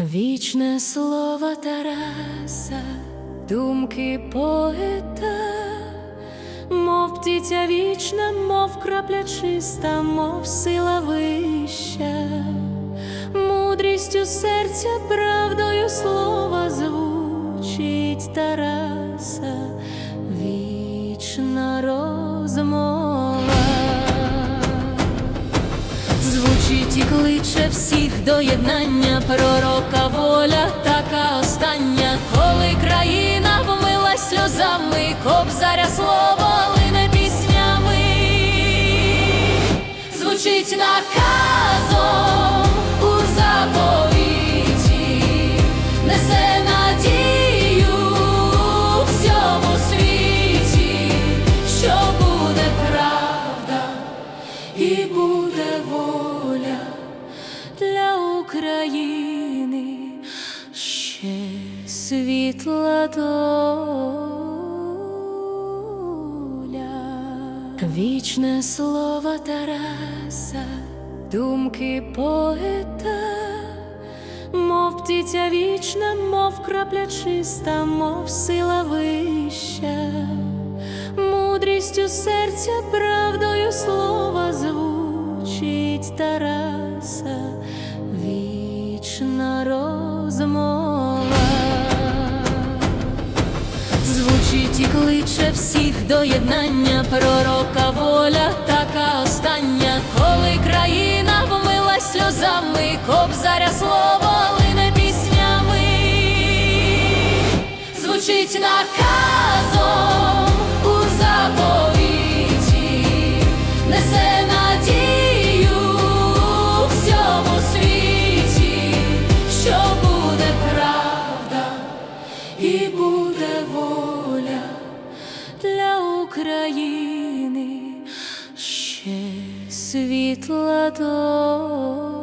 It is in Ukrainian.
Вічне слово Тараса, думки поета, мов птиця вічна, мов крапля чиста, мов сила вища, мудрістю серця, правдою слова звучить Тараса, вічна розмова. Звучить кличе всіх до єднання, пророка воля така остання, коли країна вмилась сльозами, кобзаря слово лине піснями, звучить наказом у заповіті, несе надію всьому світі, що буде правда і буде воля світла доля. Вічне слово Тараса, думки поета, мов птиця вічна, мов крапля чиста, мов сила вища мудрістю серця, правдою слова звучить Тараса, вічна розмова. Звучить і кличе всіх до єднання, пророка воля така остання, коли країна вмилась сльозами, кобзаря слово лине піснями. Звучить наказом у заповіті, несе надію всьому світі, що буде правда і буде воля для України ще світла доля.